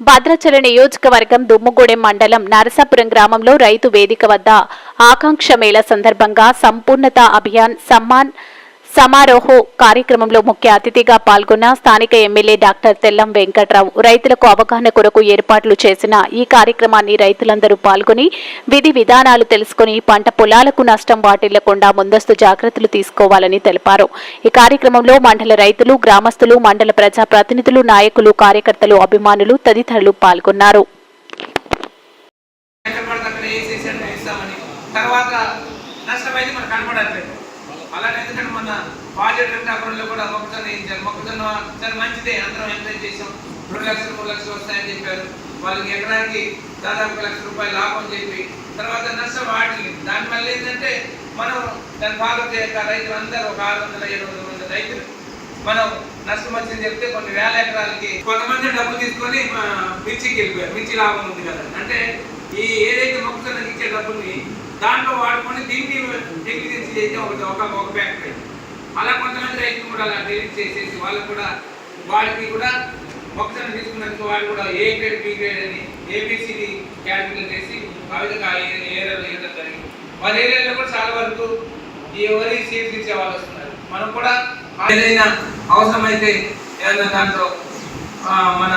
భద్రాచల నియోజకవర్గం దుమ్ముగూడెం మండలం నరసాపురం గ్రామంలో రైతు వేదిక వద్ద ఆకాంక్ష మేళ సందర్భంగా సంపూర్ణత అభియాన్ సమ్మాన్ సమారోహ కార్యక్రమంలో ముఖ్య అతిథిగా పాల్గొన్న స్థానిక ఎమ్మెల్యే డాక్టర్ తెల్లం వెంకట్రావు. రైతులకు అవగాహన కొరకు ఏర్పాట్లు చేసిన ఈ కార్యక్రమాన్ని రైతులందరూ పాల్గొని విధి విధానాలు తెలుసుకుని పంట పొలాలకు నష్టం వాటిల్లకుండా ముందస్తు జాగ్రత్తలు తీసుకోవాలని తెలిపారు. ఈ కార్యక్రమంలో మండల రైతులు గ్రామస్తులు మండల ప్రజా ప్రతినిధులు నాయకులు కార్యకర్తలు అభిమానులు తదితరులు పాల్గొన్నారు. తర్వాత నష్టమైతే మనకు కనపడట్లేదు. అలానే ఎందుకంటే మన ప్రాజెక్ట్ అకౌంట్లో కూడా మొక్కజొన్న వేయించారు మొక్కజొన్న మంచిదే. అందరం ఎంకరేజ్ చేసాం రెండు లక్షలు మూడు లక్షలు వస్తాయని చెప్పారు. వాళ్ళకి ఎకరానికి దాదాపు ఒక లక్ష రూపాయలు లాభం చెప్పి. తర్వాత నష్టం వాటిని దానివల్ల ఏంటంటే మనం దాన్ని ఫాలో చేయక రైతులందరూ ఒక ఆరు వందల ఏడు వందల మంది రైతులు మనం నష్టం వచ్చింది చెప్తే కొన్ని వేల ఎకరాలకి కొంతమంది డబ్బు తీసుకొని మిర్చికి వెళ్ళిపోయారు. మిర్చి లాభం ఉంది కదా. అంటే ఈ ఏదైతే మొక్కజొన్నకి ఇచ్చే డబ్బుని దాంట్లో వాడుకొని దీన్ని డిగ్రీ ఒక ఒక ఒక ఫ్యాక్టరీ అలా కొంతమంది రైతులు కూడా అలా డిలీట్ చేసేసి వాళ్ళకు కూడా వాళ్ళకి కూడా మొక్కజొన్న తీసుకున్నందుకు వాళ్ళు కూడా ఏ గ్రేడ్ బి గ్రేడ్ అని ఏబిసిడి కేటగిరీలు చేసి ఆ విధంగా ఏరియాలో వేయడం జరిగింది. వాళ్ళ ఏరియాలో కూడా చాలా వరకు ఈ వరి సీడ్స్ ఇచ్చే వాళ్ళు వస్తున్నారు. మనం కూడా ఏదైనా అవసరమైతే ఏదైనా దాంట్లో మన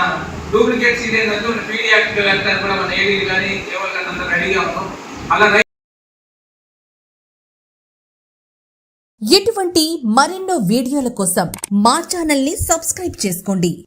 డూప్లికేట్ సీడ్ ఏంటంటే పీడీ యాక్ట్ వెళ్తారు కూడా మన ఏడీ కానీ ఎవరికన్నా రెడీగా ఉన్నాం. అలా ఇటువంటి మరెన్నో వీడియోల కోసం మా ఛానల్ని సబ్స్క్రైబ్ చేసుకోండి.